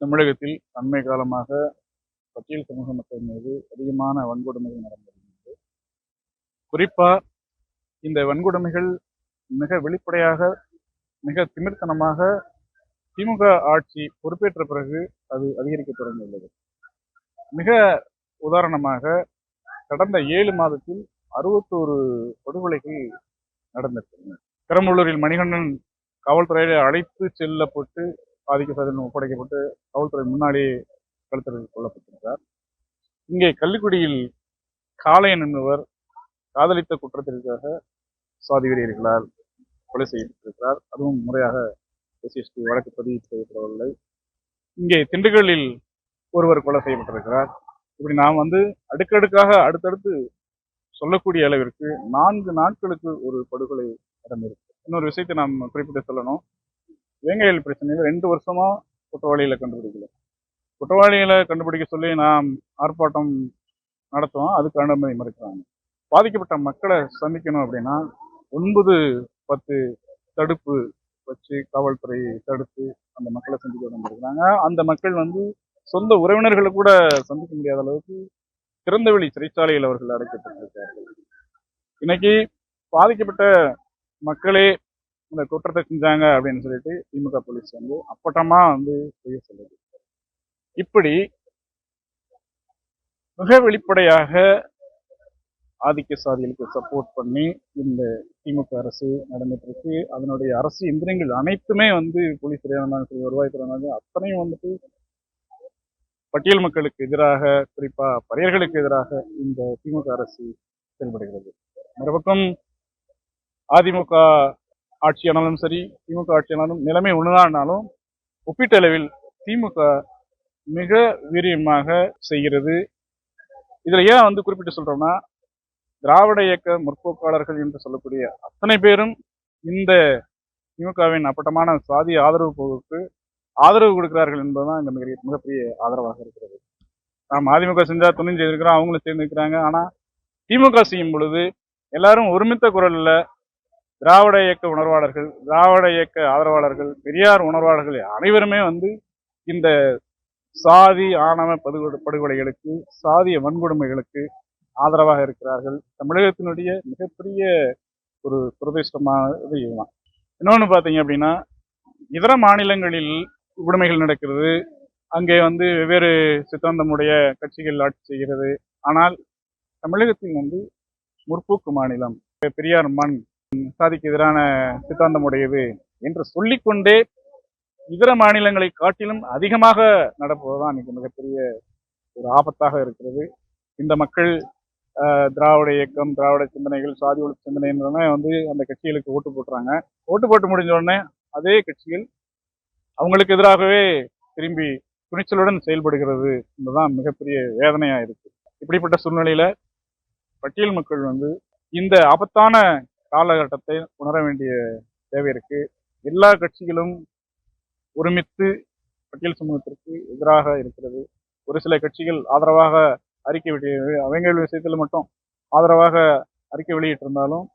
தமிழகத்தில் அண்மை காலமாக பட்டியல் சமூக மக்கள் மீது அதிகமான வன்கொடுமைகள் நடந்து வருகிறது குறிப்பாக இந்த வன்கொடுமைகள் மிக வெளிப்படையாக மிக திமிர்த்தனமாக திமுக ஆட்சி பொறுப்பேற்ற பிறகு அது அதிகரிக்க தொடங்கியுள்ளது. மிக உதாரணமாக கடந்த ஏழு மாதத்தில் அறுபத்தோரு படுகொலைகள் நடந்திருக்கின்றன. பெரம்பலூரில் மணிகண்டன் காவல்துறையில அழைத்து செல்லப்பட்டு பாதிக்க சாதனம் ஒப்படைக்கப்பட்டு காவல்துறை முன்னாடி கழுத்தர்கள் கொல்லப்பட்டிருக்கிறார் இங்கே கள்ளிக்குடியில் காளையன் என்பவர் காதலித்த குற்றத்திற்காக சாதி வெறியர்களால் கொலை செய்யப்பட்டிருக்கிறார். அதுவும் முறையாக எஸ்எஸ்டி வழக்கு பதிவு செய்யப்படவில்லை. இங்கே திண்டுக்கல்லில் ஒருவர் கொலை செய்யப்பட்டிருக்கிறார். இப்படி நாம் வந்து அடுக்கடுக்காக அடுத்தடுத்து சொல்லக்கூடிய அளவிற்கு நான்கு நாட்களுக்கு ஒரு படுகொலை நடந்திருக்கு. இன்னொரு விஷயத்தை நாம் குறிப்பிட்டு சொல்லணும். வேங்கையில் பிரச்சனையில் ரெண்டு வருஷமா குற்றவாளிகளை கண்டுபிடிக்கல. குற்றவாளிகளை கண்டுபிடிக்க சொல்லி நாம் ஆர்ப்பாட்டம் நடத்துவோம் அதுக்கு அனுமதி மறுக்கிறாங்க. பாதிக்கப்பட்ட மக்களை சந்திக்கணும் அப்படின்னா ஒன்பது பத்து தடுப்பு வச்சு காவல்துறை தடுத்து அந்த மக்களை சந்திக்க வந்திருக்கிறாங்க. அந்த மக்கள் வந்து சொந்த உறவினர்களை கூட சந்திக்க முடியாத அளவுக்கு திறந்தவெளி சிறைச்சாலையில் அவர்கள் அடைக்கப்பட்டிருக்கிறார்கள். இன்னைக்கு பாதிக்கப்பட்ட மக்களே இந்த குற்றத்தை செஞ்சாங்க அப்படின்னு சொல்லிட்டு திமுக போலீஸ் வந்து அப்பட்டமா வந்து செய்ய சொல்லுது. இப்படி மிக வெளிப்படையாக ஆதிக்க சாதிகளுக்கு சப்போர்ட் பண்ணி இந்த திமுக அரசு நடந்துட்டு இருக்கு அதனுடைய அரசு எந்திரங்கள் அனைத்துமே வந்து போலீஸ் துறையாக சரி வருவாய்த்துறை அத்தனையும் வந்துட்டு பட்டியல் மக்களுக்கு எதிராக குறிப்பா பறையர்களுக்கு எதிராக இந்த திமுக அரசு செயல்படுகிறது. மறுபக்கம் அதிமுக ஆட்சியானாலும் சரி திமுக ஆட்சியானாலும் நிலைமை ஒண்ணுதான்னாலும் ஒப்பீட்டளவில் திமுக மிக வீரியமாக செய்கிறது. இதில் ஏன் வந்து குறிப்பிட்டு சொல்கிறோம்னா திராவிட இயக்க முற்போக்காளர்கள் என்று சொல்லக்கூடிய அத்தனை பேரும் இந்த திமுகவின் அப்பட்டமான சாதி ஆதரவு போக்கு ஆதரவு கொடுக்கிறார்கள் என்பதுதான் இந்த மிக மிகப்பெரிய ஆதரவாக இருக்கிறது. நாம் அதிமுக செஞ்சால் துணி செய்திருக்கிறோம் அவங்களும் சேர்ந்து இருக்கிறாங்க. திமுக செய்யும் பொழுது எல்லாரும் ஒருமித்த குரலில் திராவிட இயக்க உணர்வாளர்கள் திராவிட இயக்க ஆதரவாளர்கள் பெரியார் உணர்வாளர்கள் அனைவருமே வந்து இந்த சாதி ஆணவ படுகொலை படுகொலைகளுக்கு சாதிய வன்கொடுமைகளுக்கு ஆதரவாக இருக்கிறார்கள். தமிழகத்தினுடைய மிகப்பெரிய ஒரு துரதிருஷ்டமானது இதுதான். இன்னொன்று பார்த்தீங்க அப்படின்னா இதர மாநிலங்களில் விடுமைகள் நடக்கிறது. அங்கே வந்து வெவ்வேறு சித்தாந்தமுடைய கட்சிகள் ஆட்சி செய்கிறது. ஆனால் தமிழகத்தில் வந்து முற்போக்கு மாநிலம் பெரியார் மண் சாதிக்கு எதிரான சித்தாந்தம் உடையது என்று சொல்லிக்கொண்டே இதர மாநிலங்களை காட்டிலும் அதிகமாக நடப்பதுதான் இன்னைக்கு மிகப்பெரிய ஒரு ஆபத்தாக இருக்கிறது. இந்த மக்கள் திராவிட இயக்கம் திராவிட சிந்தனைகள் சாதி ஒழிப்பு சிந்தனைன்றன வந்து அந்த கட்சிகளுக்கு ஓட்டு போட்டுறாங்க. ஓட்டு போட்டு முடிஞ்ச உடனே அதே கட்சிகள் அவங்களுக்கு எதிராகவே திரும்பி துணிச்சலுடன் செயல்படுகிறது என்பதுதான் மிகப்பெரிய வேதனையா இருக்கு. இப்படிப்பட்ட சூழ்நிலையில பட்டியல் மக்கள் வந்து இந்த ஆபத்தான காலகட்டத்தை உணர வேண்டிய தேவை இருக்கு. எல்லா கட்சிகளும் ஒருமித்து பட்டியல் சமூகத்திற்கு எதிராக இருக்கிறது. ஒரு சில கட்சிகள் ஆதரவாக அறிக்கை வெளியிடு அவங்கள் விஷயத்தில் மட்டும் ஆதரவாக அறிக்கை வெளியிட்டிருந்தாலும்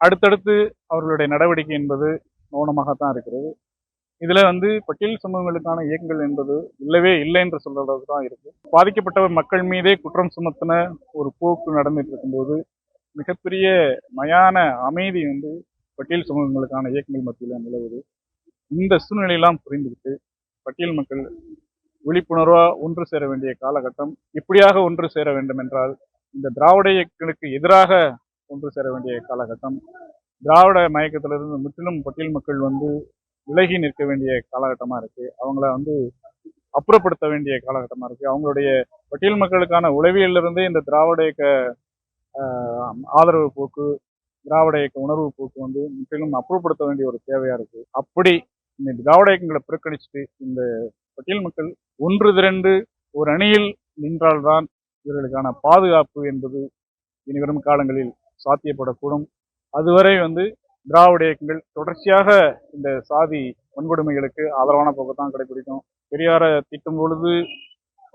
அடுத்தடுத்து அவர்களுடைய நடவடிக்கை என்பது மௌனமாகத்தான் இருக்கிறது. இதில் வந்து பட்டியல் சமூகங்களுக்கான இயக்கங்கள் என்பது இல்லவே இல்லை என்று சொல்றது தான் இருக்கு. பாதிக்கப்பட்ட மக்கள் மீதே குற்றம் சுமத்தின ஒரு போக்கு நடந்துட்டு இருக்கும்போது மிகப்பெரிய மயான அமைதி வந்து பட்டியல் சமூகங்களுக்கான இயக்கங்கள் மத்தியில் நிலவுது. இந்த சூழ்நிலையெல்லாம் புரிந்துக்கிட்டு பட்டியல் மக்கள் விழிப்புணர்வாக ஒன்று சேர வேண்டிய காலகட்டம் இப்படியாக ஒன்று சேர வேண்டும் என்றால் இந்த திராவிட இயக்கங்களுக்கு எதிராக ஒன்று சேர வேண்டிய காலகட்டம். திராவிட மயக்கத்திலிருந்து முற்றிலும் பட்டியல் மக்கள் வந்து விலகி நிற்க வேண்டிய காலகட்டமாக இருக்கு. அவங்கள வந்து அப்புறப்படுத்த வேண்டிய காலகட்டமாக இருக்கு. அவங்களுடைய பட்டியல் மக்களுக்கான உளவியலிருந்தே இந்த திராவிட இயக்க ஆதரவு போக்கு திராவிட இயக்க உணர்வு போக்கு வந்து முற்றிலும் அப்புறப்படுத்த வேண்டிய ஒரு தேவையா இருக்கு. அப்படி இந்த திராவிட இயக்கங்களை புறக்கணிச்சுட்டு இந்த பட்டியல் மக்கள் ஒன்று திரண்டு ஒரு அணியில் நின்றால்தான் இவர்களுக்கான பாதுகாப்பு என்பது இனி வரும் காலங்களில் சாத்தியப்படக்கூடும். அதுவரை வந்து திராவிட இயக்கங்கள் தொடர்ச்சியாக இந்த சாதி வன்கொடுமைகளுக்கு ஆதரவான போக்கு தான் கடைபிடிக்கும். பெரியார திட்டும் பொழுது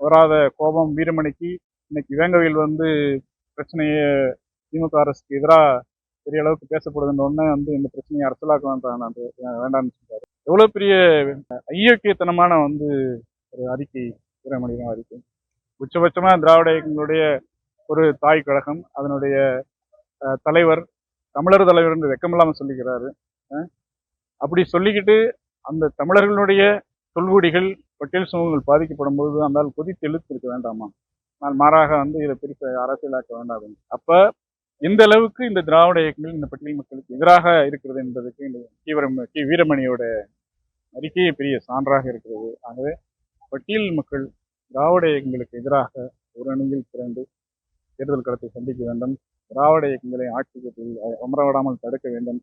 வராத கோபம் வீரமணிக்கு இன்னைக்கு வேங்கவையில் வந்து பிரச்சனையை திமுக அரசுக்கு எதிராக பெரிய அளவுக்கு பேசப்படுதுன்ற ஒன்னே வந்து இந்த பிரச்சனையை அரசியலாக்க வேண்டாம் வேண்டாம்னு சொல்றாரு. எவ்வளவு பெரிய ஐயோக்கியத்தனமான வந்து ஒரு அறிக்கை வீரமணியின் அறிக்கை. உச்சபட்சமா திராவிட இயக்கங்களுடைய ஒரு தாய் கழகம் அதனுடைய தலைவர் தமிழர் தலைவர் என்று வெக்கமில்லாம சொல்லிக்கிறாரு. அப்படி சொல்லிக்கிட்டு அந்த தமிழர்களுடைய தொல்குடிகள் பட்டியல் சமூகங்கள் பாதிக்கப்படும் போது அந்த ஆள் கொதித்து எழுத்து இருக்க வேண்டாமா? நான் மாறாக வந்து இதை பிரித்து அரசியலாக்க வேண்டாம் அப்ப எந்த அளவுக்கு இந்த திராவிட இயக்கங்கள் இந்த பட்டியல் மக்களுக்கு எதிராக இருக்கிறது என்பதற்கு இந்த கீவரம் கி. வீரமணியோட அறிக்கையே பெரிய சான்றாக இருக்கிறது. ஆகவே பட்டியல் மக்கள் திராவிட இயக்கங்களுக்கு எதிராக ஒரு அணியில் திரண்டு தேர்தல் களத்தை சந்திக்க வேண்டும். திராவிட இயக்கங்களை ஆட்சிக்கு அமரவிடாமல் தடுக்க வேண்டும்.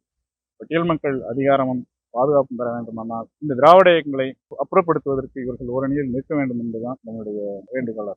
பட்டியல் மக்கள் அதிகாரமும் பாதுகாப்பும் பெற வேண்டுமானால் இந்த திராவிட இயக்கங்களை அப்புறப்படுத்துவதற்கு இவர்கள் ஓரணியில் நிற்க வேண்டும் என்பதுதான் நம்முடைய வேண்டுகோள்